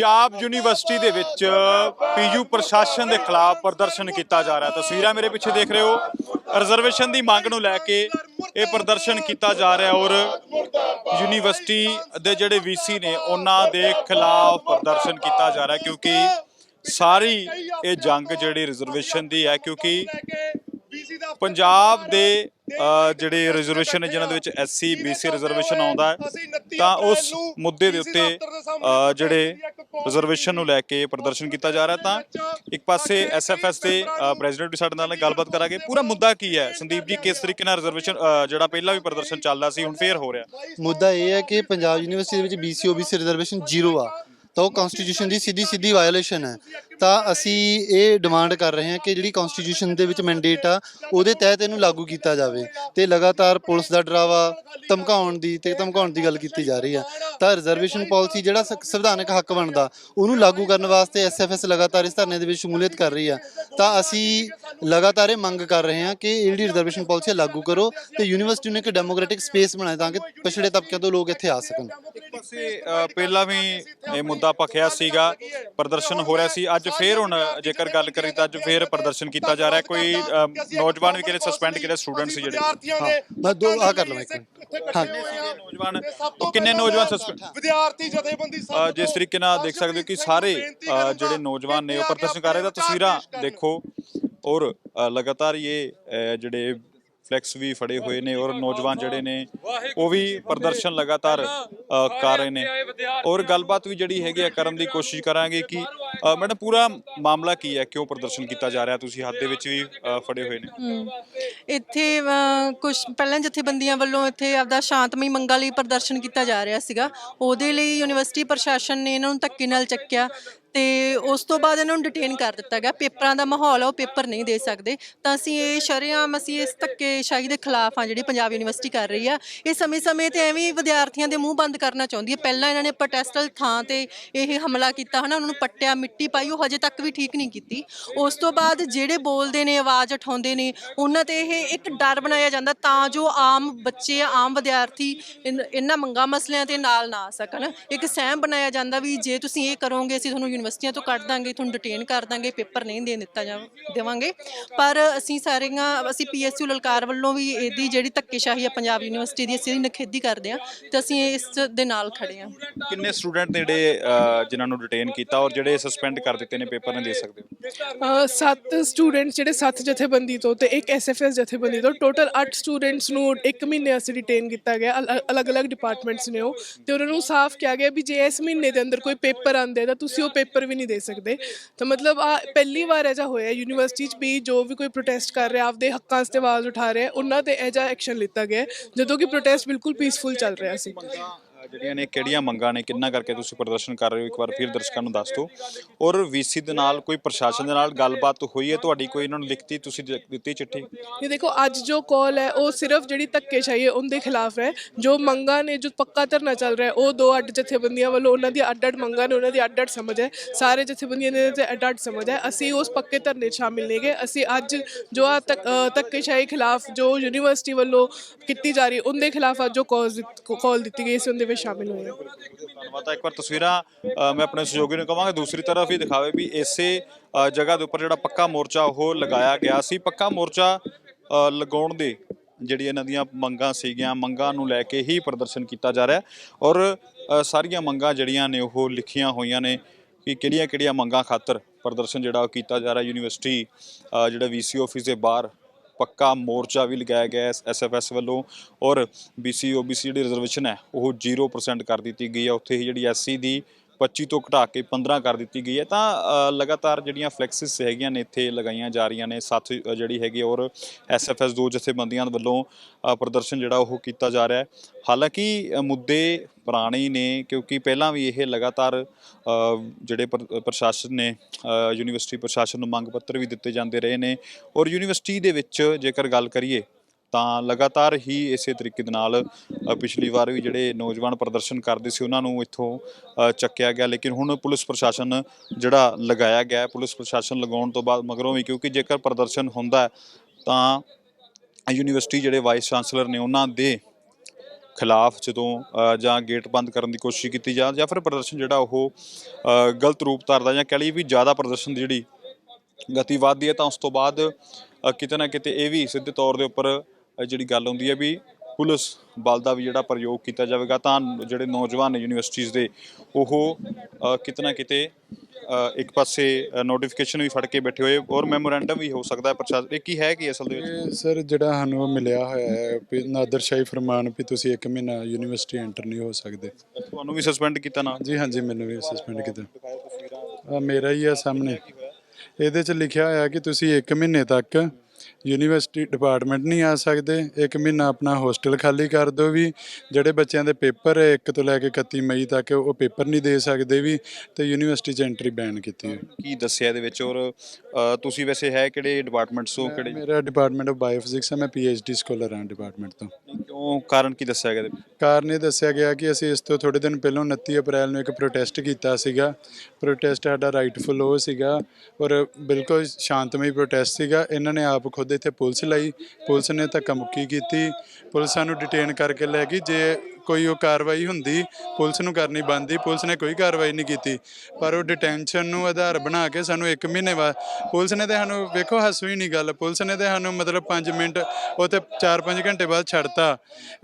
Punjab university ਦੇ ਵਿੱਚ PU ਪ੍ਰਸ਼ਾਸਨ ਦੇ ਖਿਲਾਫ ਪ੍ਰਦਰਸ਼ਨ ਕੀਤਾ ਜਾ ਰਿਹਾ। ਤਸਵੀਰਾਂ ਮੇਰੇ ਪਿੱਛੇ ਦੇਖ ਰਹੇ ਹੋ। ਰਿਜ਼ਰਵੇਸ਼ਨ ਦੀ ਮੰਗ ਨੂੰ ਲੈ ਕੇ ਇਹ ਪ੍ਰਦਰਸ਼ਨ ਕੀਤਾ ਜਾ ਰਿਹਾ ਔਰ ਯੂਨੀਵਰਸਿਟੀ ਦੇ ਜਿਹੜੇ ਵੀਸੀ ਨੇ, ਉਹਨਾਂ ਦੇ ਖਿਲਾਫ ਪ੍ਰਦਰਸ਼ਨ ਕੀਤਾ ਜਾ ਰਿਹਾ ਕਿਉਂਕਿ ਸਾਰੀ ਇਹ ਜੰਗ ਜਿਹੜੀ ਰਿਜ਼ਰਵੇਸ਼ਨ ਦੀ ਹੈ, ਕਿਉਂਕਿ ਪੰਜਾਬ ਦੇ ਜਿਹੜੇ ਰਿਜ਼ਰਵੇਸ਼ਨ ਨੇ ਜਿਨ੍ਹਾਂ ਦੇ ਵਿੱਚ ਐਸਸੀ ਬੀਸੀ ਰਿਜ਼ਰਵੇਸ਼ਨ ਆਉਂਦਾ ਹੈ ਤਾਂ ਉਸ ਮੁੱਦੇ ਦੇ ਉੱਤੇ ਜਿਹੜੇ ਰਿਜ਼ਰਵੇਸ਼ਨ ਨੂੰ ਲੈ ਕੇ ਪ੍ਰਦਰਸ਼ਨ ਕੀਤਾ ਜਾ ਰਿਹਾ ਤਾਂ ਇੱਕ ਪਾਸੇ ਐਸਐਫਐਸ ਦੇ ਪ੍ਰੈਜ਼ੀਡੈਂਟ ਵੀ ਸਾਡੇ ਨਾਲ ਗੱਲਬਾਤ ਕਰਾਂਗੇ। ਪੂਰਾ ਮੁੱਦਾ ਕੀ ਹੈ? ਸੰਦੀਪ ਜੀ ਕਿਸ ਤਰੀਕੇ ਨਾਲ ਰਿਜ਼ਰਵੇਸ਼ਨ ਜਿਹੜਾ ਪਹਿਲਾਂ ਵੀ ਪ੍ਰਦਰਸ਼ਨ ਚੱਲਦਾ ਸੀ ਹੁਣ ਫੇਰ ਹੋ ਰਿਹਾ? ਮੁੱਦਾ ਇਹ ਹੈ ਕਿ ਪੰਜਾਬ ਯੂਨੀਵਰਸਿਟੀ ਦੇ ਵਿੱਚ BC OBC ਰਿਜ਼ਰਵੇਸ਼ਨ ਜ਼ੀਰੋ ਆ। ਤਾਂ ਉਹ ਕਨਸਟੀਟਿਊਸ਼ਨ ਦੀ ਸਿੱਧੀ ਸਿੱਧੀ ਵਾਇਓਲੇਸ਼ਨ ਹੈ। ਤਾਂ ਅਸੀਂ ਇਹ ਡਿਮਾਂਡ ਕਰ ਰਹੇ ਹਾਂ ਕਿ ਜਿਹੜੀ ਕਨਸਟੀਟਿਊਸ਼ਨ ਦੇ ਵਿੱਚ ਮੈਂਡੇਟ ਆ ਉਹਦੇ ਤਹਿਤ ਇਹਨੂੰ ਲਾਗੂ ਕੀਤਾ ਜਾਵੇ ਤੇ ਲਗਾਤਾਰ ਪੁਲਿਸ ਦਾ ਡਰਾਵਾ ਧਮਕਾਉਣ ਦੀ ਤੇ ਧਮਕਾਉਣ ਦੀ ਗੱਲ ਕੀਤੀ ਜਾ ਰਹੀ ਆ। ਤਾਂ ਰਿਜ਼ਰਵੇਸ਼ਨ ਪਾਲਿਸੀ ਜਿਹੜਾ ਸ- ਸੰਵਿਧਾਨਕ ਹੱਕ ਬਣਦਾ ਉਹਨੂੰ ਲਾਗੂ ਕਰਨ ਵਾਸਤੇ ਐਸਐਫਐਸ ਲਗਾਤਾਰ ਇਸ ਧਰਨੇ ਦੇ ਵਿੱਚ ਸ਼ਮੂਲੀਅਤ ਕਰ ਰਹੀ ਆ। ਤਾਂ ਅਸੀਂ ਲਗਾਤਾਰ ਇਹ ਮੰਗ ਕਰ ਰਹੇ ਹਾਂ ਕਿ ਇਹ ਜਿਹੜੀ ਰਿਜ਼ਰਵੇਸ਼ਨ ਪਾਲਿਸੀ ਲਾਗੂ ਕਰੋ ਤੇ ਯੂਨੀਵਰਸਿਟੀ ਨੂੰ ਇੱਕ ਡੈਮੋਕ੍ਰੈਟਿਕ ਸਪੇਸ ਬਣਾਏ ਤਾਂ ਕਿ ਪਿਛੜੇ ਤਬਕਿਆਂ ਤੋਂ ਲੋਕ ਇੱਥੇ ਆ ਸਕਣ। ਇੱਕ ਪਾਸੇ ਅ, ਪਹਿਲਾਂ ਵੀ ਇਹ ਮੁੱਦਾ ਪਖਿਆ ਸੀਗਾ ਪ੍ਰਦਰਸ਼ਨ ਹੋ ਰਿਹਾ ਸੀ ਅੱਜ ਫੇਰ ਹੁਣ ਜੇਕਰ ਗੱਲ ਕਰੀ ਤਾਂ ਅੱਜ ਫੇਰ ਪ੍ਰਦਰਸ਼ਨ ਕੀਤਾ ਜਾ ਰਿਹਾ। ਕੋਈ ਨੌਜਵਾਨ ਵੀ ਕਿਹੜੇ ਸਸਪੈਂਡ ਕਿਹੜੇ ਸਟੂਡੈਂਟ ਸੀ ਜਿਹੜੇ? ਮੈਂ ਦੋ ਆ ਕਰ ਲਵਾਂ ਇੱਕ ਹਾਂ। ਨੌਜਵਾਨ ਕਿੰਨੇ ਨੌਜਵਾਨ ਸਸਪੈਂਡ ਵਿਦਿਆਰਥੀ ਜਥੇਬੰਦੀ ਅ, ਜਿਸ ਤਰੀਕੇ ਨਾਲ ਦੇਖ ਸਕਦੇ ਹੋ ਕਿ ਸਾਰੇ ਜਿਹੜੇ ਨੌਜਵਾਨ ਨੇ ਉਹ ਪ੍ਰਦਰਸ਼ਨ ਕਰ ਰਹੇ ਤਾਂ ਤਸਵੀਰਾਂ ਦੇਖੋ। ਔਰ ਲਗਾਤਾਰ ਇਹ ਜਿਹੜੇ ਫਲੈਕਸ ਵੀ ਫੜੇ ਹੋਏ ਨੇ ਔਰ ਨੌਜਵਾਨ ਜਿਹੜੇ ਨੇ ਉਹ ਵੀ ਪ੍ਰਦਰਸ਼ਨ ਲਗਾਤਾਰ ਕਰ ਰਹੇ ਨੇ। ਔਰ ਗੱਲਬਾਤ ਵੀ ਜਿਹੜੀ ਹੈਗੀ ਆ ਕਰਨ ਦੀ ਕੋਸ਼ਿਸ਼ ਕਰਾਂਗੇ ਕਿ ਮੈਡਮ ਪੂਰਾ ਮਾਮਲਾ ਕੀ ਹੈ? ਕਿਉਂ ਪ੍ਰਦਰਸ਼ਨ ਕੀਤਾ ਜਾ ਰਿਹਾ? ਤੁਸੀਂ ਹੱਥ ਦੇ ਵਿੱਚ ਵੀ ਅ, ਫੜੇ ਹੋਏ ਨੇ। ਹਮ, ਇੱਥੇ ਕੁਝ ਪਹਿਲਾਂ ਜਥੇਬੰਦੀਆਂ ਵੱਲੋਂ ਇੱਥੇ ਆਪਦਾ ਸ਼ਾਂਤਮਈ ਮੰਗਾਂ ਲਈ ਪ੍ਰਦਰਸ਼ਨ ਕੀਤਾ ਜਾ ਰਿਹਾ ਸੀਗਾ। ਉਹਦੇ ਲਈ ਯੂਨੀਵਰਸਿਟੀ ਪ੍ਰਸ਼ਾਸਨ ਨੇ ਇਹਨਾਂ ਨੂੰ ਧੱਕੇ ਨਾਲ ਚੱਕਿਆ। ਤੇ ਉਸ ਤੋਂ ਬਾਅਦ ਇਹਨਾਂ ਨੂੰ ਡਿਟੇਨ ਕਰ ਦਿੱਤਾ ਗਿਆ। ਪੇਪਰਾਂ ਦਾ ਮਾਹੌਲ ਆ, ਉਹ ਪੇਪਰ ਨਹੀਂ ਦੇ ਸਕਦੇ। ਤਾਂ ਅਸੀਂ ਇਹ ਸ਼ਰੇਆਮ ਅਸੀਂ ਇਸ ਧੱਕੇਸ਼ਾਹੀ ਦੇ ਖਿਲਾਫ ਆ ਜਿਹੜੀ ਪੰਜਾਬ ਯੂਨੀਵਰਸਿਟੀ ਕਰ ਰਹੀ ਆ। ਇਹ ਸਮੇਂ-ਸਮੇਂ ਤੇ ਐਵੇਂ ਵਿਦਿਆਰਥੀਆਂ ਦੇ ਮੂੰਹ ਬੰਦ ਕਰਨਾ ਚਾਹੁੰਦੀ ਹੈ ਪਹਿਲਾਂ ਇਹਨਾਂ ਨੇ ਪ੍ਰੋਟੈਸਟਲ ਥਾਂ ਤੇ ਇਹ ਹਮਲਾ ਕੀਤਾ ਹਨਾ, ਉਹਨਾਂ ਨੂੰ ਪੱਟਿਆ, ਮਿੱਟੀ ਪਾਈ, ਉਹ ਹਜੇ ਤੱਕ ਵੀ ਠੀਕ ਨਹੀਂ ਕੀਤੀ। ਉਸ ਤੋਂ ਬਾਅਦ ਜਿਹੜੇ ਬੋਲਦੇ ਨੇ, ਆਵਾਜ਼ ਉਠਾਉਂਦੇ ਨੇ, ਉਹਨਾਂ ਤੇ ਇਹ ਇੱਕ ਡਰ ਬਣਾਇਆ ਜਾਂਦਾ ਤਾਂ ਜੋ ਆਮ ਬੱਚੇ, ਆਮ ਵਿਦਿਆਰਥੀ ਇਨ- ਇਹਨਾਂ ਮੰਗਾਂ ਮਸਲਿਆਂ ਤੇ ਨਾਲ ਨਾ ਆ ਸਕਣ। ਇੱਕ ਸਹਿਮ ਬਣਾਇਆ ਜਾਂਦਾ ਵੀ ਜੇ ਤੁਸੀਂ ਇਹ ਕਰੋਗੇ, ਅਸੀਂ ਤੁਹਾਨੂੰ ਯੂਨੀਵਰਸਿਟੀਆਂ ਤੋਂ ਕੱਢ ਦਾਂਗੇ ਤੁਹਾਨੂੰ ਡਿਟੇਨ ਕਰ ਦਾਂਗੇ ਪੇਪਰ ਨਹੀਂ ਦੇਣ ਦਿੱਤਾ ਜਾ ਦੇਵਾਂਗੇ। ਪਰ ਅਸੀਂ ਸਾਰੀਆਂ ਅਸੀਂ ਪੀਐਸਯੂ ਲਲਕਾਰ ਵੱਲੋਂ ਵੀ ਇਹਦੀ ਜਿਹੜੀ ਧੱਕੇਸ਼ਾਹੀ ਆ ਪੰਜਾਬ ਯੂਨੀਵਰਸਿਟੀ ਦੀ ਅਸੀਂ ਨਿਖੇਧੀ ਕਰਦੇ ਹਾਂ ਤੇ ਅਸੀਂ ਇਸ ਦੇ ਨਾਲ ਖੜੇ ਹਾਂ। ਕਿੰਨੇ ਸਟੂਡੈਂਟ ਨੇ ਜਿਹੜੇ ਅ, ਜਿਨ੍ਹਾਂ ਨੂੰ ਡਿਟੇਨ ਕੀਤਾ ਔਰ ਜਿਹੜੇ ਸਸਪੈਂਡ ਕਰ ਦਿੱਤੇ ਨੇ ਪੇਪਰ ਨਹੀਂ ਦੇ ਸਕਦੇ? ਅ, ਸੱਤ ਸਟੂਡੈਂਟਸ ਜਿਹੜੇ ਸੱਤ ਜਥੇਬੰਦੀ ਤੋਂ ਤੇ ਇੱਕ ਐਸਐਫਐਸ ਜਥੇਬੰਦੀ ਤੋਂ ਟੋਟਲ 8 ਸਟੂਡੈਂਟਸ ਨੂੰ ਇੱਕ ਮਹੀਨੇ ਵਾਸਤੇ ਡਿਟੇਨ ਕੀਤਾ ਗਿਆ ਅਲ- ਅਲੱਗ-ਅਲੱਗ ਡਿਪਾਰਟਮੈਂਟਸ ਨੇ ਉਹ ਤੇ ਉਹਨਾਂ ਨੂੰ ਸਾਫ਼ ਕਿਹਾ ਗਿਆ ਵੀ ਜੇ ਇਸ ਮਹੀਨੇ ਦੇ ਅੰਦਰ ਕੋਈ ਪੇਪਰ ਆਂਦੇ ਤਾਂ ਤੁਸੀਂ ਉਹ ਪੇਪਰ ਵੀ ਨਹੀਂ ਦੇ ਸਕਦੇ। ਤਾਂ ਮਤਲਬ ਆ ਪਹਿਲੀ ਵਾਰ ਇਹ ਜਿਹਾ ਹੋਇਆ ਯੂਨੀਵਰਸਿਟੀ 'ਚ ਵੀ ਜੋ ਵੀ ਕੋਈ ਪ੍ਰੋਟੈਸਟ ਕਰ ਰਿਹਾ, ਆਪਦੇ ਹੱਕਾਂ ਵਾਸਤੇ ਆਵਾਜ਼ ਉਠਾ ਰਿਹਾ, ਉਹਨਾਂ ਤੇ ਇਹ ਜਿਹਾ ਐਕਸ਼ਨ ਲਿੱਤਾ ਗਿਆ ਜਦੋਂ ਕਿ ਪ੍ਰੋਟੈਸਟ ਬਿਲਕੁਲ ਪੀਸਫੁਲ ਚੱਲ ਰਿਹਾ ਸੀ। ਜਿਹੜੀਆਂ ਨੇ, ਕਿਹੜੀਆਂ ਮੰਗਾਂ ਨੇ, ਕਿੰਨਾ ਕਰਕੇ ਤੁਸੀਂ ਪ੍ਰਦਰਸ਼ਨ ਕਰ ਰਹੇ ਹੋ? ਇੱਕ ਵਾਰ ਫਿਰ ਦਰਸ਼ਕਾਂ ਨੂੰ ਦੱਸ ਦਿਓ। ਔਰ ਵੀਸੀ ਦੇ ਨਾਲ ਕੋਈ ਪ੍ਰਸ਼ਾਸਨ ਦੇ ਨਾਲ ਗੱਲਬਾਤ ਹੋਈ ਹੈ? ਤੁਹਾਡੀ ਕੋਈ ਇਹਨਾਂ ਨੂੰ ਲਿਖਤੀ, ਤੁਸੀਂ ਦਿੱਤੀ ਚਿੱਠੀ? ਇਹ ਦੇਖੋ, ਅੱਜ ਜੋ ਕਾਲ ਹੈ, ਉਹ ਸਿਰਫ ਜਿਹੜੀ ਧੱਕੇਸ਼ਾਹੀ ਹੈ, ਉਹਦੇ ਖਿਲਾਫ ਹੈ। ਜੋ ਮੰਗਾਂ ਨੇ, ਜੋ ਪੱਕਾ ਧਰਨਾ ਚੱਲ ਰਿਹਾ ਉਹ ਦੋ ਅੱਡ ਜਥੇਬੰਦੀਆਂ ਵੱਲੋਂ ਉਹਨਾਂ ਦੀ ਅੱਡ-ਅੱਡ ਮੰਗਾਂ ਨੇ, ਉਹਨਾਂ ਦੀ ਅੱਡ-ਅੱਡ ਸਮਝ ਹੈ। ਸਾਰੇ ਜਥੇਬੰਦੀਆਂ ਨੇ ਤੇ ਅੱਡ-ਅੱਡ ਸਮਝ ਹੈ। ਅਸੀਂ ਉਸ ਪੱਕੇ ਧਰਨੇ 'ਚ ਸ਼ਾਮਿਲ ਨੇਗੇ ਅਸੀਂ ਅੱਜ ਜੋ ਆ ਧੱਕੇਸ਼ਾਹੀ ਖਿਲਾਫ ਜੋ ਯੂਨੀਵਰਸਿਟੀ ਵੱਲੋਂ ਕੀਤੀ ਜਾ ਰਹੀ ਉਹਦੇ ਖਿਲਾਫ ਅੱਜ ਜੋ ਕਾਲ ਦਿੱਤੀ ਗਈ ਸੀ, ਉਹਦੇ ਵਿੱਚ ਸ਼ਾਮਿਲ ਹੋਏ ਹਾਂ ਧੰਨਵਾਦ ਤਾਂ ਇੱਕ ਵਾਰ ਤਸਵੀਰਾਂ ਅ, ਮੈਂ ਆਪਣੇ ਸਹਿਯੋਗੀ ਨੂੰ ਕਹਾਂਗਾ ਦੂਸਰੀ ਤਰਫ ਹੀ ਦਿਖਾਵੇ ਵੀ ਇਸੇ ਅ, ਜਗ੍ਹਾ ਦੇ ਉੱਪਰ ਜਿਹੜਾ ਪੱਕਾ ਮੋਰਚਾ ਉਹ ਲਗਾਇਆ ਗਿਆ ਸੀ। ਪੱਕਾ ਮੋਰਚਾ ਅ, ਲਗਾਉਣ ਦੇ ਜਿਹੜੀ ਇਹਨਾਂ ਦੀਆਂ ਮੰਗਾਂ ਸੀਗੀਆਂ ਮੰਗਾਂ ਨੂੰ ਲੈ ਕੇ ਹੀ ਪ੍ਰਦਰਸ਼ਨ ਕੀਤਾ ਜਾ ਰਿਹਾ। ਹੈ ਔਰ ਅ, ਸਾਰੀਆਂ ਮੰਗਾਂ ਜਿਹੜੀਆਂ ਨੇ ਉਹ ਲਿਖੀਆਂ ਹੋਈਆਂ ਨੇ ਕਿ ਕਿਹੜੀਆਂ ਕਿਹੜੀਆਂ ਮੰਗਾਂ ਖਾਤਰ ਪ੍ਰਦਰਸ਼ਨ ਜਿਹੜਾ ਉਹ ਕੀਤਾ ਜਾ ਰਿਹਾ। ਯੂਨੀਵਰਸਿਟੀ ਅ, ਜਿਹੜਾ ਵੀਸੀ ਆਫਿਸ ਦੇ ਬਾਹਰ ਪੱਕਾ ਮੋਰਚਾ ਵੀ ਲਗਾਇਆ ਗਿਆ ਹੈ ਐਸਐਫਐਸ ਵੱਲੋਂ ਔਰ ਬੀਸੀ ਓਬੀਸੀ ਜਿਹੜੀ ਰਿਜ਼ਰਵੇਸ਼ਨ ਹੈ, ਉਹ 0% ਕਰ ਦਿੱਤੀ ਗਈ ਹੈ। ਉੱਥੇ ਹੀ ਜਿਹੜੀ ਐਸਸੀ ਦੀ 25 ਤੋਂ ਘਟਾ ਕੇ 15 ਕਰ ਦਿੱਤੀ ਗਈ ਹੈ। ਤਾਂ ਲਗਾਤਾਰ ਜਿਹੜੀਆਂ ਫਲੈਕਸਿਸ ਹੈਗੀਆਂ ਨੇ, ਇੱਥੇ ਲਗਾਈਆਂ ਜਾ ਰਹੀਆਂ ਨੇ, ਸੱਤ ਜਿਹੜੀ ਹੈਗੀ ਔਰ ਐਸਐਫਐਸ ਦੋ ਜਥੇਬੰਦੀਆਂ ਵੱਲੋਂ ਪ੍ਰਦਰਸ਼ਨ ਜਿਹੜਾ ਉਹ ਕੀਤਾ ਜਾ ਰਿਹਾ ਹੈ। ਹਾਲਾਂਕਿ ਮੁੱਦੇ ਪੁਰਾਣੇ ਨੇ, ਕਿਉਂਕਿ ਪਹਿਲਾਂ ਵੀ ਇਹ ਲਗਾਤਾਰ ਜਿਹੜੇ ਪ੍ਰ- ਪ੍ਰਸ਼ਾਸਨ ਨੇ ਯੂਨੀਵਰਸਿਟੀ ਪ੍ਰਸ਼ਾਸਨ ਨੂੰ ਮੰਗ ਪੱਤਰ ਵੀ ਦਿੱਤੇ ਜਾਂਦੇ ਰਹੇ ਨੇ। ਔਰ ਯੂਨੀਵਰਸਿਟੀ ਦੇ ਵਿੱਚ ਜੇਕਰ ਗੱਲ ਕਰੀਏ ਤਾਂ ਲਗਾਤਾਰ ਹੀ ਇਸੇ ਤਰੀਕੇ ਦੇ ਨਾਲ ਪਿਛਲੀ ਵਾਰ ਵੀ ਜਿਹੜੇ ਨੌਜਵਾਨ ਪ੍ਰਦਰਸ਼ਨ ਕਰਦੇ ਸੀ, ਉਹਨਾਂ ਨੂੰ ਇੱਥੋਂ ਚੱਕਿਆ ਗਿਆ। ਲੇਕਿਨ ਹੁਣ ਪੁਲਿਸ ਪ੍ਰਸ਼ਾਸਨ ਜਿਹੜਾ ਲਗਾਇਆ ਗਿਆ, ਪੁਲਿਸ ਪ੍ਰਸ਼ਾਸਨ ਲਗਾਉਣ ਤੋਂ ਬਾਅਦ ਮਗਰੋਂ ਵੀ, ਕਿਉਂਕਿ ਜੇਕਰ ਪ੍ਰਦਰਸ਼ਨ ਹੁੰਦਾ, ਤਾਂ ਯੂਨੀਵਰਸਿਟੀ ਜਿਹੜੇ ਵਾਈਸ ਚਾਂਸਲਰ ਨੇ, ਉਹਨਾਂ ਦੇ ਖਿਲਾਫ ਜਦੋਂ ਜਾਂ ਗੇਟ ਬੰਦ ਕਰਨ ਦੀ ਕੋਸ਼ਿਸ਼ ਕੀਤੀ ਜਾਂ ਜਾਂ ਫਿਰ ਪ੍ਰਦਰਸ਼ਨ ਜਿਹੜਾ ਉਹ ਗਲਤ ਰੂਪ ਧਾਰਦਾ ਜਾਂ ਕਹਿ ਲਈ ਵੀ ਜ਼ਿਆਦਾ ਪ੍ਰਦਰਸ਼ਨ ਜਿਹੜੀ ਗਤੀ ਵੱਧਦੀ ਹੈ, ਤਾਂ ਉਸ ਤੋਂ ਬਾਅਦ ਕਿਤੇ ਨਾ ਕਿਤੇ ਇਹ ਵੀ ਸਿੱਧੇ ਤੌਰ ਦੇ ਉੱਪਰ ਜਿਹੜੀ ਗੱਲ ਹੁੰਦੀ ਹੈ ਵੀ ਪੁਲਿਸ ਬਲ ਦਾ ਵੀ ਜਿਹੜਾ ਪ੍ਰਯੋਗ ਕੀਤਾ ਜਾਵੇਗਾ ਤਾਂ ਜਿਹੜੇ ਨੌਜਵਾਨ ਨੇ ਯੂਨੀਵਰਸਿਟੀਜ਼ ਦੇ ਉਹ ਅ, ਕਿਤੇ ਇੱਕ ਪਾਸੇ ਨੋਟੀਫਿਕੇਸ਼ਨ ਵੀ ਫੜ ਕੇ ਬੈਠੇ ਹੋਏ ਔਰ ਮੈਮੋਰੈਂਡਮ ਵੀ ਹੋ ਸਕਦਾ ਹੈ ਪ੍ਰਸ਼ਾਸਨ ਇਹ ਕੀ ਹੈ ਕੀ ਅਸਲ ਦੇ ਵਿੱਚ? ਸਰ ਜਿਹੜਾ ਸਾਨੂੰ ਮਿਲਿਆ ਹੋਇਆ ਹੈ ਵੀ ਨਾਦਰਸ਼ਾਹੀ ਫਰਮਾਨ ਵੀ ਤੁਸੀਂ 1 ਮਹੀਨਾ ਯੂਨੀਵਰਸਿਟੀ ਐਂਟਰ ਨਹੀਂ ਹੋ ਸਕਦੇ। ਤੁਹਾਨੂੰ ਵੀ ਸਸਪੈਂਡ ਕੀਤਾ ਨਾ? ਜੀ ਹਾਂਜੀ ਮੈਨੂੰ ਵੀ ਸਸਪੈਂਡ ਕੀਤਾ। ਮੇਰਾ ਹੀ ਆ ਸਾਹਮਣੇ। ਇਹਦੇ 'ਚ ਲਿਖਿਆ ਹੋਇਆ ਕਿ ਤੁਸੀਂ 1 ਮਹੀਨੇ ਤੱਕ ਯੂਨੀਵਰਸਿਟੀ ਡਿਪਾਰਟਮੈਂਟ ਨਹੀਂ ਆ ਸਕਦੇ। 1 ਮਹੀਨਾ ਆਪਣਾ ਹੋਸਟਲ ਖਾਲੀ ਕਰ ਦਿਓ ਵੀ। ਜਿਹੜੇ ਬੱਚਿਆਂ ਦੇ ਪੇਪਰ ਹੈ 1 ਤੋਂ ਲੈ ਕੇ 31 ਮਈ ਤੱਕ ਉਹ ਪੇਪਰ ਨਹੀਂ ਦੇ ਸਕਦੇ ਵੀ ਤੇ ਯੂਨੀਵਰਸਿਟੀ 'ਚ ਐਂਟਰੀ ਬੈਨ ਕੀਤੀ ਹੋਈ ਕੀ ਦੱਸਿਆ ਇਹਦੇ ਵਿੱਚ? ਔਰ ਅ, ਤੁਸੀਂ ਵੈਸੇ ਹੈ ਕਿਹੜੇ ਡਿਪਾਰਟਮੈਂਟਸ ਤੋਂ ਕਿਹੜੇ ਮੇਰਾ ਡਿਪਾਰਟਮੈਂਟ ਆਫ ਬਾਇਓਫਿਜ਼ਿਕਸ ਹੈ ਮੈਂ ਪੀਐਚਡੀ ਸਕਾਲਰ ਹਾਂ ਡਿਪਾਰਟਮੈਂਟ ਤੋਂ। ਕਿਉਂ? ਕਾਰਨ ਕੀ ਦੱਸਿਆ ਗਿਆ ਇਹਦੇ ਵਿੱਚ? ਕਾਰਨ ਇਹ ਦੱਸਿਆ ਗਿਆ ਕਿ ਅਸੀਂ ਇਸ ਤੋਂ ਥੋੜੇ ਦਿਨ ਪਹਿਲਾਂ 29 ਅਪ੍ਰੈਲ ਨੂੰ ਇੱਕ ਪ੍ਰੋਟੈਸਟ ਕੀਤਾ ਸੀਗਾ। ਪ੍ਰੋਟੈਸਟ ਸਾਡਾ ਰਾਈਟਫੁਲ ਉਹ ਸੀਗਾ। ਔਰ ਬਿਲਕੁਲ ਸ਼ਾਂਤਮਈ ਪ੍ਰੋਟੈਸਟ ਸੀਗਾ। ਇਹਨਾਂ ਨੇ ਆਪ ਖੁਦ ਇੱਥੇ ਪੁਲਿਸ ਲਈ, ਪੁਲਿਸ ਨੇ ਧੱਕਾ ਮੁੱਕੀ ਕੀਤੀ। ਪੁਲਿਸ ਸਾਨੂੰ ਡਿਟੇਨ ਕਰਕੇ ਲੈ ਗਈ। ਜੇ ਕੋਈ ਉਹ ਕਾਰਵਾਈ ਹੁੰਦੀ ਪੁਲਿਸ ਨੂੰ ਕਰਨੀ ਬੰਦੀ ਪੁਲਿਸ ਨੇ ਕੋਈ ਕਾਰਵਾਈ ਨਹੀਂ ਕੀਤੀ। ਪਰ ਉਹ ਡਿਟੈਂਸ਼ਨ ਨੂੰ ਆਧਾਰ ਬਣਾ ਕੇ ਸਾਨੂੰ 1 ਮਹੀਨੇ ਬਾਅਦ ਪੁਲਿਸ ਨੇ ਤੇ ਸਾਨੂੰ ਵੇਖੋ ਹੱਸੂ ਹੀ ਨਹੀਂ ਗੱਲ ਪੁਲਿਸ ਨੇ ਤੇ ਸਾਨੂੰ ਮਤਲਬ 5 ਮਿੰਟ ਉੱਥੇ 4-5 ਘੰਟੇ ਬਾਅਦ ਛੱਡਤਾ।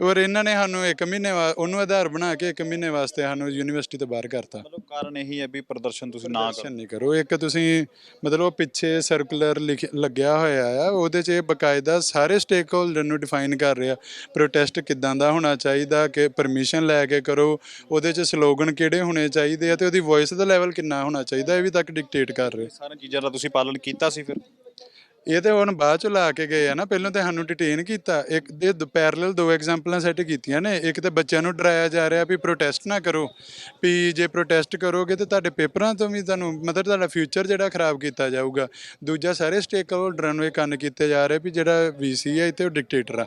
ਔਰ ਇਹਨਾਂ ਨੇ ਸਾਨੂੰ 1 ਮਹੀਨੇ ਉਹਨੂੰ ਆਧਾਰ ਬਣਾ ਕੇ 1 ਮਹੀਨੇ ਵਾਸਤੇ ਸਾਨੂੰ ਯੂਨੀਵਰਸਿਟੀ ਤੋਂ ਬਾਹਰ ਕਰਤਾ। ਮਤਲਬ ਕਾਰਨ ਇਹੀ ਹੈ ਵੀ ਪ੍ਰਦਰਸ਼ਨ ਤੁਸੀਂ ਨਾ ਕਰੋ। ਨਹੀਂ ਕਰੋ ਇੱਕ ਤੁਸੀਂ ਮਤਲਬ ਉਹ ਪਿੱਛੇ ਸਰਕੂਲਰ ਲੱਗਿਆ ਹੋਇਆ ਆ ਉਹਦੇ 'ਚ ਇਹ ਬਕਾਇਦਾ ਸਾਰੇ ਸਟੇਕ ਹੋਲਡਰ ਨੂੰ ਡਿਫਾਈਨ ਕਰ ਰਿਹਾ ਪ੍ਰੋਟੈਸਟ ਕਿੱਦਾਂ ਦਾ ਹੋਣਾ ਚਾਹੀਦਾ ਕਿ ਪਰਮਿਸ਼ਨ ਲੈ ਕੇ ਕਰੋ ਉਹਦੇ 'ਚ ਸਲੋਗਨ ਕਿਹੜੇ ਹੋਣੇ ਚਾਹੀਦੇ ਆ ਤੇ ਉਹਦੀ ਵੌਇਸ ਦਾ ਲੈਵਲ ਕਿੰਨਾ ਹੋਣਾ ਚਾਹੀਦਾ ਇਹ ਵੀ ਤੱਕ ਡਿਕਟੇਟ ਕਰ ਰਹੇ। ਸਾਰੀਆਂ ਚੀਜ਼ਾਂ ਦਾ ਤੁਸੀਂ ਪਾਲਣ ਕੀਤਾ ਸੀ ਫਿਰ? ਇਹ ਤੇ ਹੁਣ ਬਾਅਦ ਚ ਲਾ ਕੇ ਗਏ ਆ ਨਾ ਪਹਿਲਾਂ ਤੇ ਸਾਨੂੰ ਡਿਟੇਨ ਕੀਤਾ ਇੱਕ ਦੇ ਪੈਰਲਲ ਦੋ ਐਗਜ਼ਾਮਪਲਾਂ ਸੈੱਟ ਕੀਤੀਆਂ ਨੇ ਇੱਕ ਤੇ ਬੱਚਿਆਂ ਨੂੰ ਡਰਾਇਆ ਜਾ ਰਿਹਾ ਵੀ ਪ੍ਰੋਟੈਸਟ ਨਾ ਕਰੋ ਵੀ ਜੇ ਪ੍ਰੋਟੈਸਟ ਕਰੋਗੇ ਤੇ ਤੁਹਾਡੇ ਪੇਪਰਾਂ ਤੋਂ ਵੀ ਤੁਹਾਨੂੰ ਮਤਲਬ ਤੁਹਾਡਾ ਫਿਊਚਰ ਜਿਹੜਾ ਖਰਾਬ ਕੀਤਾ ਜਾਊਗਾ। ਦੂਜਾ ਸਾਰੇ ਸਟੇਕ ਹੋਲਡਰਾਂ ਨੂੰ ਇਹ ਕੰਨ ਕੀਤੇ ਜਾ ਰਹੇ ਵੀ ਜਿਹੜਾ ਵੀਸੀ ਹੈ ਤੇ ਉਹ ਡਿਕਟੇਟਰ ਆ।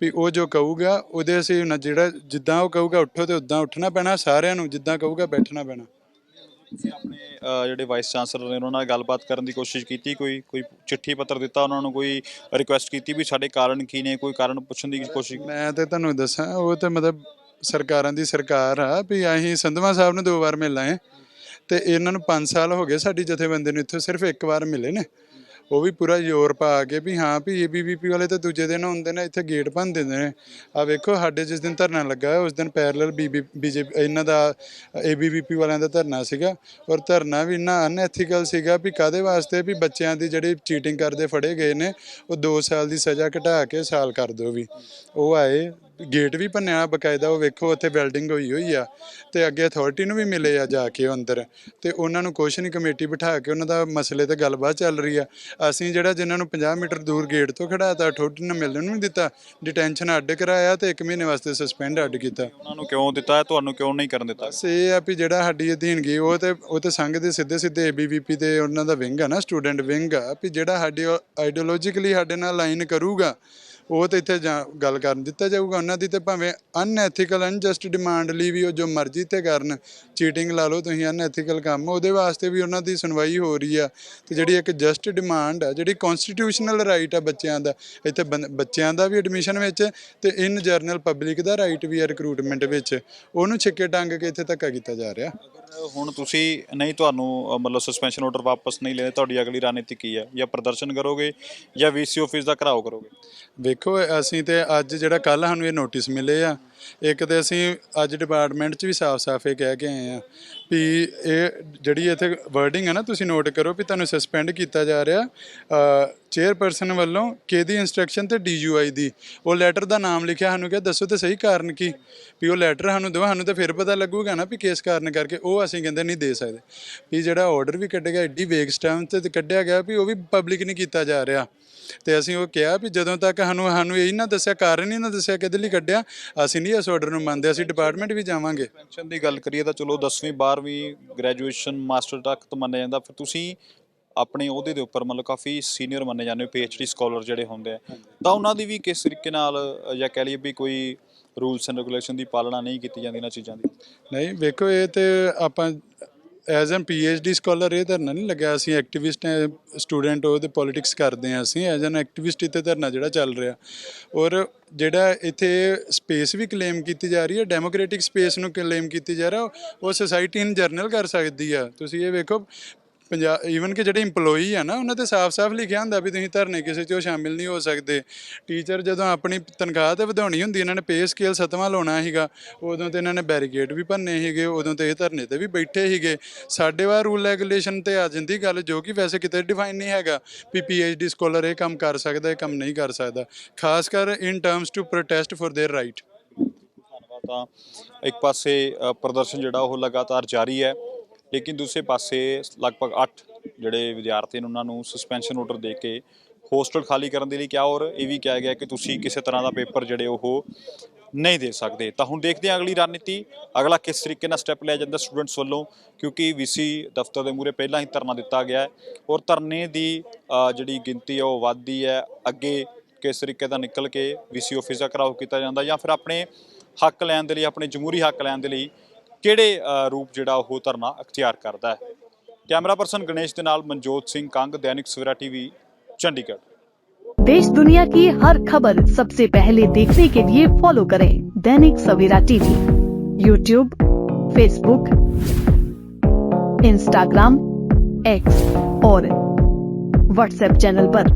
ਵੀ ਉਹ ਜੋ ਕਹੂਗਾ ਉਹਦੇ ਅਸੀਂ ਹੁਣ ਜਿਹੜਾ ਜਿੱਦਾਂ ਉਹ ਕਹੂਗਾ ਉੱਠੋ ਤੇ ਉਦਾਂ ਉੱਠਣਾ ਪੈਣਾ ਸਾਰਿਆਂ ਨੂੰ ਜਿੱਦਾਂ ਕਹੂਗਾ ਬੈਠਣਾ ਪੈਣਾ। ਤੁਸੀਂ ਆਪਣੇ ਜਿਹੜੇ ਵਾਈਸ ਚਾਂਸਲਰ ਨੇ ਉਹਨਾਂ ਨਾਲ ਗੱਲਬਾਤ ਕਰਨ ਦੀ ਕੋਸ਼ਿਸ਼ ਕੀਤੀ ਕੋਈ ਕੋਈ ਚਿੱਠੀ ਪੱਤਰ ਦਿੱਤਾ ਉਹਨਾਂ ਨੂੰ ਕੋਈ ਰਿਕੁਐਸਟ ਕੀਤੀ ਵੀ ਸਾਡੇ ਕਾਰਨ ਕੀ ਨੇ ਕੋਈ ਕਾਰਨ ਪੁੱਛਣ ਦੀ ਕੋਸ਼ਿਸ਼ ਮੈਂ ਤੇ ਤੁਹਾਨੂੰ ਦੱਸਾਂ ਉਹ ਤੇ ਮਤਲਬ ਸਰਕਾਰਾਂ ਦੀ ਸਰਕਾਰ ਆ ਵੀ ਅਸੀਂ ਸੰਧਵਾ ਸਾਹਿਬ ਨੂੰ ਦੋ ਵਾਰ ਮਿਲ ਆਏ ਤੇ ਇਹਨਾਂ ਨੂੰ 5 ਸਾਲ ਹੋ ਗਏ ਸਾਡੀ ਜਥੇਬੰਦੀ ਨੂੰ ਇੱਥੇ ਸਿਰਫ ਇੱਕ ਵਾਰ ਮਿਲੇ ਨੇ। ਉਹ ਵੀ ਪੂਰਾ ਜ਼ੋਰ ਪਾ ਕੇ ਵੀ ਹਾਂ ਵੀ ਏਬੀਵੀਪੀ ਵਾਲੇ ਤਾਂ ਦੂਜੇ ਦਿਨ ਹੁੰਦੇ ਨੇ, ਇੱਥੇ ਗੇਟ ਭੰਨ ਦਿੰਦੇ ਨੇ। ਆ ਵੇਖੋ ਸਾਡੇ ਜਿਸ ਦਿਨ ਧਰਨਾ ਲੱਗਾ ਉਸ ਦਿਨ ਪੈਰਲਲ ਬੀਬੀ ਬੀਜੇਪੀ ਇਹਨਾਂ ਦਾ ਏਬੀਵੀਪੀ ਵਾਲਿਆਂ ਦਾ ਧਰਨਾ ਸੀਗਾ। ਔਰ ਧਰਨਾ ਵੀ ਇੰਨਾ ਅਨਐਥੀਕਲ ਸੀਗਾ ਵੀ ਕਾਦੇ ਵਾਸਤੇ ਵੀ ਬੱਚਿਆਂ ਦੀ ਜਿਹੜੀ ਚੀਟਿੰਗ ਕਰਦੇ ਫੜੇ ਗਏ ਨੇ, ਉਹ 2 ਸਾਲ ਦੀ ਸਜ਼ਾ ਘਟਾ ਕੇ ਸਾਲ ਕਰ ਦਿਓ ਵੀ। ਉਹ ਆਏ ਗੇਟ ਵੀ ਭੰਨਿਆ ਬਕਾਇਦਾ ਉਹ ਵੇਖੋ ਉੱਥੇ ਬਿਲਡਿੰਗ ਹੋਈ ਹੋਈ ਆ ਤੇ ਅੱਗੇ ਅਥਾਰਟੀ ਨੂੰ ਵੀ ਮਿਲੇ ਆ ਜਾ ਕੇ ਅੰਦਰ ਤੇ ਉਹਨਾਂ ਨੂੰ ਕੁਛ ਨਹੀਂ ਕਮੇਟੀ ਬਿਠਾ ਕੇ ਉਹਨਾਂ ਦਾ ਮਸਲੇ ਤੇ ਗੱਲਬਾਤ ਚੱਲ ਰਹੀ ਆ। ਅਸੀਂ ਜਿਹੜਾ ਜਿਨ੍ਹਾਂ ਨੂੰ 50 ਮੀਟਰ ਦੂਰ ਗੇਟ ਤੋਂ ਖੜਾਤਾ ਅਥਾਰਟੀ ਨੂੰ ਮਿਲਣ ਨੂੰ ਦਿੱਤਾ ਡਿਟੈਂਸ਼ਨ ਅੱਡ ਕਰਾਇਆ ਤੇ 1 ਮਹੀਨੇ ਵਾਸਤੇ ਸਸਪੈਂਡ ਅੱਡ ਕੀਤਾ। ਉਹਨਾਂ ਨੂੰ ਕਿਉਂ ਦਿੱਤਾ ਤੁਹਾਨੂੰ ਕਿਉਂ ਨਹੀਂ ਕਰਨ ਦਿੱਤਾ? ਬਸ ਇਹ ਆ ਵੀ ਜਿਹੜਾ ਸਾਡੀ ਅਧੀਨਗੀ ਉਹ ਤੇ ਉਹ ਤੇ ਸੰਘ ਦੇ ਸਿੱਧੇ ਸਿੱਧੇ ਏਬੀਵੀਪੀ ਦੇ ਉਹਨਾਂ ਦਾ ਵਿੰਗ ਆ ਨਾ ਸਟੂਡੈਂਟ ਵਿੰਗ ਆ ਵੀ ਜਿਹੜਾ ਸਾਡੀ ਆਈਡੀਓਲੋਜੀਕਲੀ ਸਾਡੇ ਨਾਲ ਲਾਈਨ ਕਰੂਗਾ ਉਹ ਤੇ ਇੱਥੇ ਗੱਲ ਕਰਨ ਦਿੱਤਾ ਜਾਊਗਾ। ਉਹਨਾਂ ਦੀ ਤੇ ਭਾਵੇਂ ਅਨਐਥੀਕਲ ਅਨਜਸਟ ਡਿਮਾਂਡ ਲਈ ਵੀ ਉਹ ਜੋ ਮਰਜ਼ੀ ਤੇ ਕਰਨ ਚੀਟਿੰਗ ਲਾ ਲਓ ਤੁਸੀਂ ਅਨਐਥੀਕਲ ਕੰਮ ਉਹਦੇ ਵਾਸਤੇ ਵੀ ਉਹਨਾਂ ਦੀ ਸੁਣਵਾਈ ਹੋ ਰਹੀ ਆ। ਤੇ ਜਿਹੜੀ ਇੱਕ ਜਸਟ ਡਿਮਾਂਡ ਆ ਜਿਹੜੀ ਕਨਸਟੀਟਿਊਸ਼ਨਲ ਰਾਈਟ ਆ ਬੱਚਿਆਂ ਦਾ ਇੱਥੇ ਬੱਚਿਆਂ ਦਾ ਵੀ ਐਡਮਿਸ਼ਨ ਵਿੱਚ ਤੇ ਇਨ ਜਰਨਲ ਪਬਲਿਕ ਦਾ ਰਾਈਟ ਵੀ ਆ ਰਿਕਰੂਟਮੈਂਟ ਵਿੱਚ। ਉਹਨੂੰ ਛਿੱਕੇ ਟੰਗ ਕੇ ਇੱਥੇ ਧੱਕਾ ਕੀਤਾ ਜਾ ਰਿਹਾ। ਹੁਣ ਤੁਸੀਂ ਨਹੀਂ ਤੁਹਾਨੂੰ ਮਤਲਬ ਸਸਪੈਂਸ਼ਨ ਆਰਡਰ ਵਾਪਸ ਨਹੀਂ ਲੈਣੇ ਤੁਹਾਡੀ ਅਗਲੀ ਰਣਨੀਤੀ ਕੀ ਹੈ ਜਾਂ ਪ੍ਰਦਰਸ਼ਨ ਕਰੋਗੇ ਜਾਂ ਵੀਸੀ ਆਫਿਸ ਦਾ ਘਰਾਓ ਕਰੋਗੇ? ਦੇਖੋ ਅਸੀਂ ਤੇ ਅੱਜ ਜਿਹੜਾ ਕੱਲ ਸਾਨੂੰ ਇਹ ਨੋਟਿਸ ਮਿਲੇ ਆ ਇੱਕ ਤੇ ਅਸੀਂ ਅੱਜ ਡਿਪਾਰਟਮੈਂਟ 'ਚ ਵੀ ਸਾਫ਼-ਸਾਫ਼ ਇਹ ਕਹਿ ਕੇ ਆਏ ਆ ਵੀ ਇਹ ਜਿਹੜੀ ਇੱਥੇ ਵਰਡਿੰਗ ਹੈ ਨਾ, ਤੁਸੀਂ ਨੋਟ ਕਰੋ ਵੀ ਤੁਹਾਨੂੰ ਸਸਪੈਂਡ ਕੀਤਾ ਜਾ ਰਿਹਾ ਚੇਅਰਪਰਸਨ ਵੱਲੋਂ ਕਿਹਦੀ ਇਨਸਟਰਕਸ਼ਨ ਤੇ ਡੀਯੂਆਈ ਦੀ? ਉਹ ਲੈਟਰ ਦਾ ਨਾਮ ਲਿਖਿਆ, ਸਾਨੂੰ ਕਿਹਾ ਦੱਸੋ ਤੇ ਸਹੀ ਕਾਰਨ ਕੀ? ਵੀ ਉਹ ਲੈਟਰ ਸਾਨੂੰ ਦਿਓ, ਸਾਨੂੰ ਤਾਂ ਫਿਰ ਪਤਾ ਲੱਗੂਗਾ ਨਾ ਵੀ ਕਿਸ ਕਾਰਨ ਕਰਕੇ ਉਹ ਅਸੀਂ ਕਹਿੰਦੇ ਨਹੀਂ ਦੇ ਸਕਦੇ। ਵੀ ਜਿਹੜਾ ਆਰਡਰ ਵੀ ਕੱਢਿਆ ਗਿਆ ਐਡੀ ਵੇਗ ਸਟੈਮ ਤੇ ਕੱਢਿਆ ਗਿਆ ਵੀ ਉਹ ਵੀ ਪਬਲਿਕ ਨਹੀਂ ਕੀਤਾ ਜਾ ਰਿਹਾ। ਤੇ ਅਸੀਂ ਉਹ ਕਿਹਾ ਵੀ ਜਦੋਂ ਤੱਕ ਸਾਨੂੰ ਸਾਨੂੰ ਇਹ ਨਾ ਦੱਸਿਆ, ਕਾਰਨ ਹੀ ਨਾ ਦੱਸਿਆ ਕਿਹਦੇ ਲਈ ਕੱਢਿਆ, ਅਸੀਂ ਨਹੀਂ ਇਸ ਆਰਡਰ ਨੂੰ ਮੰਨਦੇ ਅਸੀਂ ਡਿਪਾਰਟਮੈਂਟ ਵੀ ਜਾਵਾਂਗੇ। ਪੈਨਸ਼ਨ ਦੀ ਗੱਲ ਕਰੀਏ ਤਾਂ ਚਲੋ 10ਵੀਂ 12ਵੀਂ ਗ੍ਰੈਜੂਏਸ਼ਨ ਮਾਸਟਰ ਤੱਕ ਤਾਂ ਮੰਨਿਆ ਜਾਂਦਾ ਫਿਰ ਤੁਸੀਂ ਆਪਣੇ ਉਹਦੇ ਦੇ ਉੱਪਰ ਮਤਲਬ ਕਾਫੀ ਸੀਨੀਅਰ ਮੰਨੇ ਜਾਂਦੇ ਹੋ ਡੀ ਸਕਾਲਰ ਜਿਹੜੇ ਹੁੰਦੇ ਆ। ਤਾਂ ਉਹਨਾਂ ਦੀ ਵੀ ਕਿਸ ਤਰੀਕੇ ਨਾਲ ਜਾਂ ਕਹਿ ਲਈਏ ਵੀ ਕੋਈ ਰੂਲਸ ਐਂਡ ਰੈਗੂਲੇਸ਼ਨ ਦੀ ਪਾਲਣਾ ਨਹੀਂ ਕੀਤੀ ਜਾਂਦੀ ਇਹਨਾਂ ਚੀਜ਼ਾਂ ਦੀ? ਨਹੀਂ ਵੇਖੋ ਇਹ ਤੇ ਆਪਾਂ ਐਜ਼ ਐਨ ਡੀ ਸਕਾਲਰ ਇਹ ਧਰਨਾ ਨਹੀਂ ਲੱਗਿਆ। ਅਸੀਂ ਐਕਟਿਵਿਸਟ ਸਟੂਡੈਂਟ ਉਹਦੇ ਪੋਲਿਟਿਕਸ ਕਰਦੇ ਹਾਂ ਅਸੀਂ। ਐਜ਼ ਐਨ ਐਕਟਿਵਿਸਟ ਇੱਥੇ ਧਰਨਾ ਜਿਹੜਾ ਚੱਲ ਰਿਹਾ। ਔਰ ਜਿਹੜਾ ਇੱਥੇ ਸਪੇਸ ਵੀ ਕਲੇਮ ਕੀਤੀ ਜਾ ਰਹੀ ਹੈ ਡੈਮੋਕ੍ਰੈਟਿਕ ਸਪੇਸ ਨੂੰ ਕਲੇਮ ਕੀਤੀ ਜਾ ਰਿਹਾ, ਉਹ ਸੋਸਾਇਟੀ ਇਨ ਜਰਨਲ ਕਰ ਸਕਦੀ ਆ। ਤੁਸੀਂ ਇਹ ਵੇਖੋ ਪੰਜਾਬ ਈਵਨ ਕਿ ਜਿਹੜੇ EMPLOYEE ਆ ਨਾ, ਉਹਨਾਂ ਤੇ ਸਾਫ਼-ਸਾਫ਼ ਲਿਖਿਆ ਹੁੰਦਾ ਵੀ ਤੁਸੀਂ ਧਰਨੇ ਕਿਸੇ 'ਚ ਸ਼ਾਮਿਲ ਨਹੀਂ ਹੋ ਸਕਦੇ। ਟੀਚਰ ਜਦੋਂ ਆਪਣੀ ਤਨਖਾਹ ਤੇ ਵਧਾਉਣੀ ਹੁੰਦੀ, ਇਹਨਾਂ ਨੇ ਪੇ ਸਕੇਲ ਸਤਵਾਂ ਲਾਉਣਾ ਸੀਗਾ, ਉਦੋਂ ਤੇ ਇਹਨਾਂ ਨੇ ਬੈਰੀਕੇਡ ਵੀ ਭੰਨੇ ਸੀਗੇ, ਉਦੋਂ ਤੇ ਇਹ ਧਰਨੇ ਤੇ ਵੀ ਬੈਠੇ ਸੀਗੇ। ਸਾਡੇ ਵਾਰ ਰੂਲ ਰੈਗੂਲੇਸ਼ਨ ਤੇ ਆ ਜਾਂਦੀ ਗੱਲ, ਜੋ ਕਿ ਵੈਸੇ ਕਿਤੇ ਡਿਫਾਈਨ ਨਹੀਂ ਹੈਗਾ ਵੀ ਪੀ ਐੱਚ ਡੀ ਸਕਾਲਰ ਇਹ ਕੰਮ ਕਰ ਸਕਦਾ, ਇਹ ਕੰਮ ਨਹੀਂ ਕਰ ਸਕਦਾ। ਖਾਸ ਕਰ in terms to protest for their right ਤਾਂ ਇੱਕ ਪਾਸੇ ਪ੍ਰਦਰਸ਼ਨ ਜਿਹੜਾ ਉਹ ਲਗਾਤਾਰ ਜਾਰੀ ਹੈ। ਲੇਕਿਨ ਦੂਸਰੇ ਪਾਸੇ ਲਗਭਗ 8 ਜਿਹੜੇ ਵਿਦਿਆਰਥੀ ਨੇ ਉਹਨਾਂ ਨੂੰ ਸਸਪੈਂਸ਼ਨ ਆਰਡਰ ਦੇ ਕੇ ਹੋਸਟਲ ਖਾਲੀ ਕਰਨ ਦੇ ਲਈ ਕਿਹਾ ਔਰ ਇਹ ਵੀ ਕਿਹਾ ਗਿਆ ਕਿ ਤੁਸੀਂ ਕਿਸੇ ਤਰ੍ਹਾਂ ਦਾ ਪੇਪਰ ਜਿਹੜੇ ਉਹ ਨਹੀਂ ਦੇ ਸਕਦੇ। ਤਾਂ ਹੁਣ ਦੇਖਦੇ ਹਾਂ ਅਗਲੀ ਰਣਨੀਤੀ। ਅਗਲਾ ਕਿਸ ਤਰੀਕੇ ਨਾਲ ਸਟੈਪ ਲਿਆ ਜਾਂਦਾ ਸਟੂਡੈਂਟਸ ਵੱਲੋਂ? ਕਿਉਂਕਿ ਵੀਸੀ ਦਫ਼ਤਰ ਦੇ ਮੂਹਰੇ ਪਹਿਲਾਂ ਹੀ ਧਰਨਾ ਦਿੱਤਾ ਗਿਆ ਹੈ ਔਰ ਧਰਨੇ ਦੀ ਜਿਹੜੀ ਗਿਣਤੀ ਹੈ ਉਹ ਵੱਧਦੀ ਹੈ। ਅੱਗੇ ਕਿਸ ਤਰੀਕੇ ਦਾ ਨਿਕਲ ਕੇ ਵੀਸੀ ਆਫਿਸ ਦਾ ਘਰਾਓ ਕੀਤਾ ਜਾਂਦਾ ਜਾਂ ਫਿਰ ਆਪਣੇ ਹੱਕ ਲੈਣ ਦੇ ਲਈ, ਆਪਣੇ ਜਮਹੂਰੀ ਹੱਕ ਲੈਣ ਦੇ ਲਈ ਕਿਹੜੇ ਅ, ਰੂਪ ਜਿਹੜਾ ਉਹ ਧਰਨਾ ਅਖਤਿਆਰ ਕਰਦਾ ਹੈ ਕੈਮਰਾ ਪਰਸਨ ਗਣੇਸ਼ ਦੇ ਨਾਲ ਮਨਜੋਤ ਸਿੰਘ ਕੰਗ ਦੈਨਿਕ ਸਵੇਰਾ ਟੀਵੀ ਚੰਡੀਗੜ੍ਹ देश दुनिया की हर खबर सबसे पहले देखने के लिए फॉलो करें Dainik Savera TV YouTube Facebook Instagram X और व्हाट्सएप चैनल पर।